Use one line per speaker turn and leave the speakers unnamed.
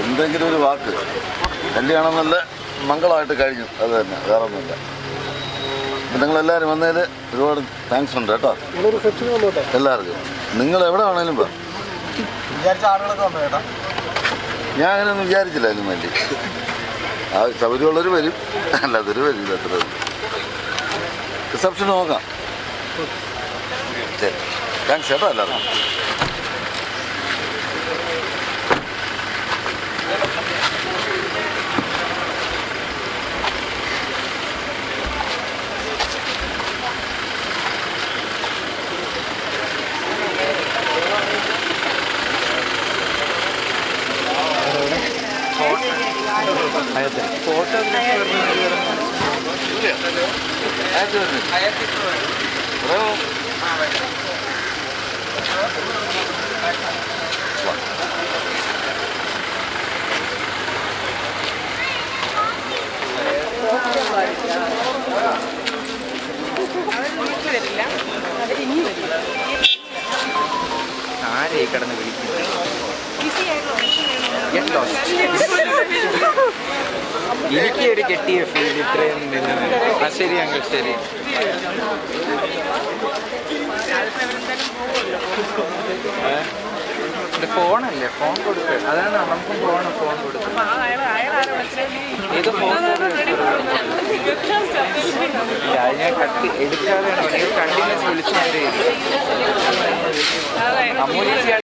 എന്തെങ്കിലും ഒരു വാക്ക്?
കല്യാണം നല്ല മംഗളമായിട്ട് കഴിഞ്ഞു. അത് തന്നെ വേറെ ഒന്നുമില്ല നിങ്ങൾ നിങ്ങളെല്ലാവരും വന്നതിൽ ഒരുപാട് താങ്ക്സ് ഉണ്ട് കേട്ടോ. എല്ലാവർക്കും. നിങ്ങൾ എവിടെ ആണെങ്കിലും പോ
വിചാരിച്ച ആളുകളൊക്കെ വന്നു ചേട്ടാ?
ഞാൻ അങ്ങനെയൊന്നും വിചാരിച്ചില്ല അതിനും വേണ്ടി. ആ സൗകര്യമുള്ളവർ വരും. അല്ലാത്തൊരു വരില്ല അത്ര റിസപ്ഷൻ നോക്കാം. ശരി. താങ്ക്സ് കേട്ടോ എല്ലാവർക്കും
ആരെ കിടന്ന്. എനിക്ക് ഒരു കെട്ടിയ ഫീൽ ഇത്രയും ശരി അങ്കിൾ ശരി ഫോണല്ലേ? ഫോൺ കൊടുക്കുക അതാണ് നമുക്കും ഫോൺ ഫോൺ കൊടുക്കുക ഏത് എടുക്കാതെയാണ് കണ്ടിന്യൂസ് വിളിച്ചുകൊണ്ടേ